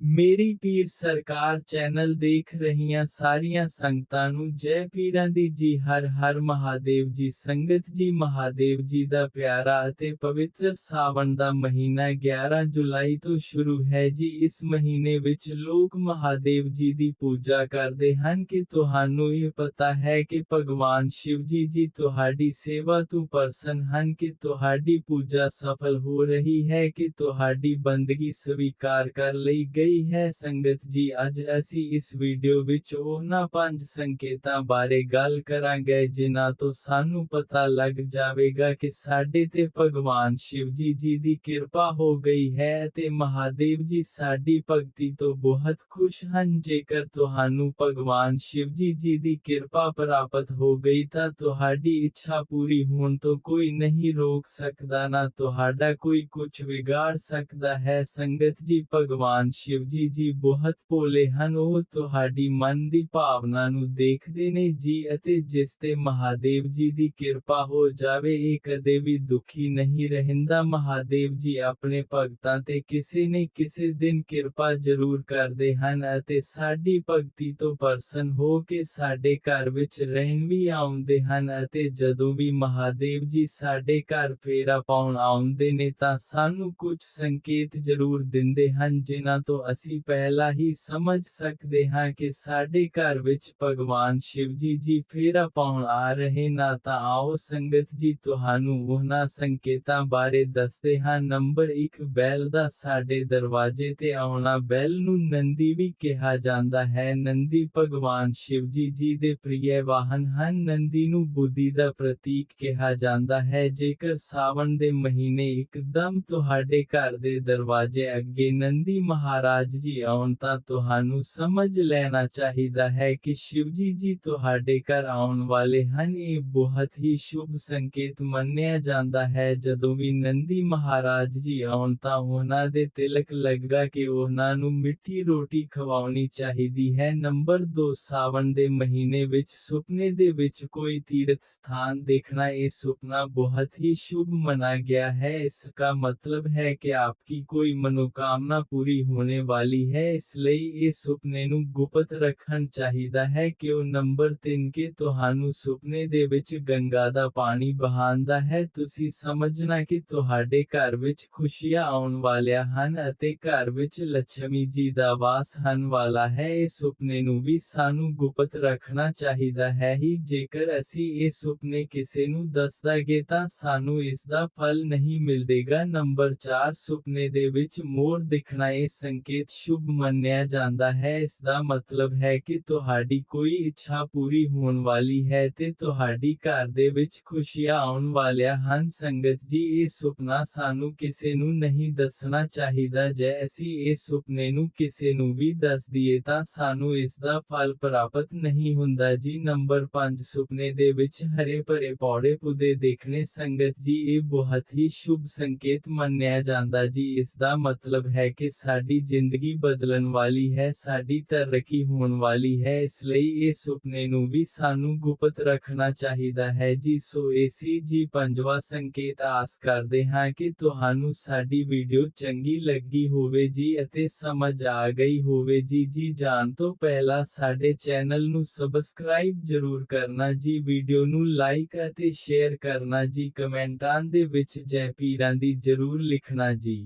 ਮੇਰੀ ਪੀਰ ਸਰਕਾਰ ਚੈਨਲ ਦੇਖ ਰਹੀਆਂ ਸਾਰੀਆਂ ਸੰਗਤਾਂ ਨੂੰ ਜੈ ਪੀਰਾਂ ਦੀ ਜੀ ਹਰ ਹਰ ਮਹਾਦੇਵ ਜੀ ਸੰਗਤ ਜੀ ਮਹਾਦੇਵ ਜੀ ਦਾ ਪਿਆਰਾ ਅਤੇ ਪਵਿੱਤਰ ਸਾਵਣ ਦਾ ਮਹੀਨਾ 11 ਜੁਲਾਈ ਤੋਂ ਸ਼ੁਰੂ ਹੈ ਜੀ ਇਸ ਮਹੀਨੇ ਵਿੱਚ ਲੋਕ ਮਹਾਦੇਵ ਜੀ ਦੀ ਪੂਜਾ ਕਰਦੇ ਹਨ ਕਿ ਤੁਹਾਨੂੰ ਇਹ ਪਤਾ ਹੈ ਕਿ ਭਗਵਾਨ ਸ਼ਿਵ ਜੀ ਜੀ ਤੁਹਾਡੀ ਸੇਵਾ ਤੋਂ ਪ੍ਰਸੰਨ ਹਨ ਕਿ ਤੁਹਾਡੀ ਪੂਜਾ ਸਫਲ ਹੋ ਰਹੀ ਹੈ ਕਿ ਤੁਹਾਡੀ ਬੰਦਗੀ ਸਵੀਕਾਰ ਕਰ ਲਈ ਗਈ ਹੈ ਸੰਗਤ ਜੀ ਅੱਜ ਅਸੀਂ ਇਸ ਵੀਡੀਓ ਵਿੱਚ ਉਹਨਾਂ ਪੰਜ ਸੰਕੇਤਾਂ ਬਾਰੇ ਗੱਲ ਕਰਾਂਗੇ ਜਿਨ੍ਹਾਂ ਤੋਂ ਸਾਨੂੰ ਪਤਾ ਲੱਗ ਜਾਵੇਗਾ ਕਿ ਸਾਡੇ ਤੇ ਭਗਵਾਨ ਸ਼ਿਵ ਜੀ ਜੀ ਦੀ ਕਿਰਪਾ ਹੋ ਗਈ ਹੈ ਅਤੇ ਮਹਾਦੇਵ ਜੀ ਸਾਡੀ ਭਗਤੀ ਤੋਂ ਬਹੁਤ ਖੁਸ਼ ਹਨ ਜੇਕਰ ਤੁਹਾਨੂੰ ਭਗਵਾਨ ਸ਼ਿਵ ਜੀ ਜੀ ਦੀ ਕਿਰਪਾ ਪ੍ਰਾਪਤ ਹੋ ਗਈ ਤਾਂ ਤੁਹਾਡੀ ਇੱਛਾ ਪੂਰੀ ਹੋਣ ਤੋਂ ਕੋਈ ਨਹੀਂ ਰੋਕ ਸਕਦਾ ਨਾ ਤੁਹਾਡਾ ਕੋਈ ਕੁਝ ਵਿਗਾੜ ਸਕਦਾ ਹੈ ਸੰਗਤ ਜੀ ਭਗਵਾਨ ਸ਼ਿਵ ਜੀ ਜੀ ਬਹੁਤ ਭੋਲੇ ਹਨ ਉਹ ਤੁਹਾਡੀ ਮਨ ਦੀ ਭਾਵਨਾ ਨੂੰ ਦੇਖਦੇ ਨੇ ਜੀ ਅਤੇ ਜਿਸ ਤੇ ਮਹਾਦੇਵ ਜੀ ਦੀ ਕਿਰਪਾ ਹੋ ਜਾਵੇ ਇਹ ਕਦੇ ਵੀ ਦੁਖੀ ਨਹੀਂ ਰਹਿੰਦਾ ਮਹਾਦੇਵ ਜੀ ਆਪਣੇ ਭਗਤਾਂ ਤੇ ਕਿਸੇ ਨੇ ਕਿਸੇ ਦਿਨ ਕਿਰਪਾ ਜ਼ਰੂਰ ਕਰਦੇ ਹਨ ਅਤੇ ਸਾਡੀ ਭਗਤੀ ਤੋਂ ਪ੍ਰਸੰਨ ਹੋ ਕੇ ਸਾਡੇ ਘਰ ਵਿੱਚ ਰਹਿਣ ਵੀ ਆਉਂਦੇ ਹਨ ਅਤੇ ਜਦੋਂ ਵੀ ਮਹਾਦੇਵ ਜੀ ਸਾਡੇ ਘਰ ਫੇਰਾ ਪਾਉਣ ਆਉਂਦੇ ਨੇ ਤਾਂ ਸਾਨੂੰ ਕੁਝ ਸੰਕੇਤ ਜ਼ਰੂਰ ਦਿੰਦੇ ਹਨ ਜਿਨ੍ਹਾਂ ਤੋਂ ਅਸੀਂ ਪਹਿਲਾਂ ਹੀ ਸਮਝ ਸਕਦੇ ਹਾਂ ਕਿ ਸਾਡੇ ਘਰ ਵਿੱਚ ਭਗਵਾਨ ਸ਼ਿਵਜੀ ਜੀ ਫੇਰਾ ਪਾਉਣ ਆ ਰਹੇ ਨਾ ਤਾਂ ਆਓ ਸੰਗਤ ਜੀ ਤੁਹਾਨੂੰ ਉਹਨਾਂ ਸੰਕੇਤਾਂ ਬਾਰੇ ਦੱਸਦੇ ਹਾਂ। ਨੰਬਰ 1 ਬੈਲ ਦਾ ਸਾਡੇ ਦਰਵਾਜ਼ੇ ਤੇ ਆਉਣਾ। ਬੈਲ ਨੂੰ ਨੰਦੀ ਵੀ ਕਿਹਾ ਜਾਂਦਾ ਹੈ। ਨੰਦੀ ਭਗਵਾਨ ਸ਼ਿਵਜੀ ਜੀ ਜੀ ਦੇ ਪ੍ਰਿਯ ਵਾਹਨ ਹਨ। ਨੰਦੀ ਨੂੰ ਬੁੱਧੀ ਦਾ ਪ੍ਰਤੀਕ ਕਿਹਾ ਜਾਂਦਾ ਹੈ। ਜੇਕਰ ਸਾਵਣ ਦੇ ਮਹੀਨੇ ਇੱਕਦਮ ਤੁਹਾਡੇ ਘਰ ਦੇ ਦਰਵਾਜ਼ੇ ਅੱਗੇ ਨੰਦੀ ਮਹਾਰਾਜ ਜੀ ਆਉਣ ਤਾਂ ਤੁਹਾਨੂੰ ਸਮਝ ਲੈਣਾ ਚਾਹੀਦਾ ਹੈ ਕਿ ਸ਼ਿਵਜੀ ਜੀ ਤੁਹਾਡੇ ਘਰ ਆਉਣ ਵਾਲੇ ਹਨ ਇਹ ਬਹੁਤ ਹੀ ਸ਼ੁਭ ਸੰਕੇਤ ਮੰਨਿਆ ਜਾਂਦਾ ਹੈ ਜਦੋਂ ਵੀ ਨੰਦੀ ਮਹਾਰਾਜ ਜੀ ਆਉਣ ਤਾਂ ਉਹਨਾਂ ਦੇ ਤਿਲਕ ਲੱਗਾ ਕਿ ਉਹਨਾਂ ਨੂੰ ਮਿੱਠੀ ਰੋਟੀ ਖਵਾਉਣੀ ਚਾਹੀਦੀ ਹੈ ਨੰਬਰ 2 ਸਾਵਣ ਦੇ ਮਹੀਨੇ ਵਿੱਚ ਸੁਪਨੇ ਦੇ ਵਿੱਚ ਕੋਈ ਤੀਰਥ ਸਥਾਨ ਦੇਖਣਾ ਇਹ ਸੁਪਨਾ ਬਹੁਤ ਹੀ ਸ਼ੁਭ ਮਨਾ ਗਿਆ ਹੈ ਇਸ ਦਾ ਮਤਲਬ ਹੈ ਕਿ ਆਪਕੀ ਕੋਈ ਮਨੋਕਾਮਨਾ ਪੂਰੀ वाली है इसलिए इस ਸੁਪਨੇ ਨੂੰ ਗੁਪਤ ਰੱਖਣ ਚਾਹੀਦਾ ਹੈ ਕਿ ਉਹ ਨੰਬਰ 3 ਕੇ ਤੁਹਾਨੂੰ ਸੁਪਨੇ ਦੇ ਵਿੱਚ ਗੰਗਾ ਦਾ ਪਾਣੀ ਬਹਾਉਂਦਾ ਹੈ ਤੁਸੀਂ ਸਮਝਣਾ ਕਿ ਤੁਹਾਡੇ ਘਰ ਵਿੱਚ ਖੁਸ਼ੀਆਂ ਆਉਣ ਵਾਲੀਆਂ ਹਨ ਅਤੇ ਘਰ ਵਿੱਚ ਲక్ష్ਮੀ ਜੀ ਦਾ ਵਾਸ ਹਨ ਵਾਲਾ ਹੈ ਇਸ ਸੁਪਨੇ ਨੂੰ ਵੀ ਸਾਨੂੰ ਗੁਪਤ ਰੱਖਣਾ ਚਾਹੀਦਾ ਹੈ ਹੀ ਜੇਕਰ ਅਸੀਂ ਇਹ ਸੁਪਨੇ ਕਿਸੇ ਨੂੰ ਦੱਸ ਦਾਂਗੇ ਤਾਂ ਸਾਨੂੰ ਇਸ ਦਾ ਫਲ ਨਹੀਂ ਮਿਲਦੇਗਾ ਨੰਬਰ 4 ਸੁਪਨੇ ਦੇ ਵਿੱਚ ਮੋਰ ਦਿਖਣਾ ਇਹ ਸੰਕੇਤ ਸ਼ੁਭ ਮੰਨਿਆ ਜਾਂਦਾ ਹੈ ਇਸ ਦਾ ਮਤਲਬ ਹੈ ਕਿ ਤੁਹਾਡੀ ਕੋਈ ਇੱਛਾ ਪੂਰੀ ਹੋਣ ਵਾਲੀ ਹੈ ਤੇ ਤੁਹਾਡੀ ਘਰ ਦੇ ਵਿੱਚ ਖੁਸ਼ੀਆਂ ਆਉਣ ਵਾਲੀਆਂ ਹਨ ਸੰਗਤ ਜੀ ਇਹ ਸੁਪਨਾ ਸਾਨੂੰ ਕਿਸੇ ਨੂੰ ਨਹੀਂ ਦੱਸਣਾ ਚਾਹੀਦਾ ਜੇ ਅਸੀਂ ਇਹ ਸੁਪਨੇ ਨੂੰ ਕਿਸੇ ਨੂੰ ਵੀ ਦੱਸ ਦਈਏ ਤਾਂ ਸਾਨੂੰ ਇਸ ਦਾ ਫਲ ਪ੍ਰਾਪਤ ਨਹੀਂ ਹੁੰਦਾ ਜੀ ਨੰਬਰ 5 ਸੁਪਨੇ ਦੇ ਵਿੱਚ ਹਰੇ ਭਰੇ ਪੌੜੇ ਪੁਦੇ ਦੇਖਣੇ ਸੰਗਤ ਜੀ ਇਹ ਬਹੁਤ ਹੀ ਸ਼ੁਭ ਸੰਕੇਤ ਮੰਨਿਆ ਜਾਂਦਾ ਜੀ ਇਸ ਦਾ ਮਤਲਬ ਹੈ ਕਿ ਸਾਡੀ ਜ਼ਿੰਦਗੀ ਬਦਲਣ ਵਾਲੀ ਹੈ ਸਾਡੀ ਤਰੱਕੀ ਹੋਣ ਵਾਲੀ ਹੈ ਇਸ ਲਈ ਇਹ ਸੁਪਨੇ ਨੂੰ ਵੀ ਸਾਨੂੰ ਗੁਪਤ ਰੱਖਣਾ ਚਾਹੀਦਾ ਹੈ ਜੀ ਸੋ ਏਸੀ ਜੀ ਪੰਜਵਾ ਸੰਕੇਤ ਆਸ ਕਰਦੇ ਹਾਂ ਕਿ ਤੁਹਾਨੂੰ ਸਾਡੀ ਵੀਡੀਓ ਚੰਗੀ ਲੱਗੀ ਹੋਵੇ ਜੀ ਅਤੇ ਸਮਝ ਆ ਗਈ ਹੋਵੇ ਜੀ ਜੀ ਜਾਣ ਤੋਂ ਪਹਿਲਾਂ ਸਾਡੇ ਚੈਨਲ ਨੂੰ ਸਬਸਕ੍ਰਾਈਬ ਜ਼ਰੂਰ ਕਰਨਾ ਜੀ ਵੀਡੀਓ ਨੂੰ ਲਾਈਕ ਅਤੇ ਸ਼ੇਅਰ ਕਰਨਾ ਜੀ ਕਮੈਂਟਾਂ ਦੇ ਵਿੱਚ ਜੈ ਪੀਰਾਂ ਦੀ ਜ਼ਰੂਰ ਲਿਖਣਾ ਜੀ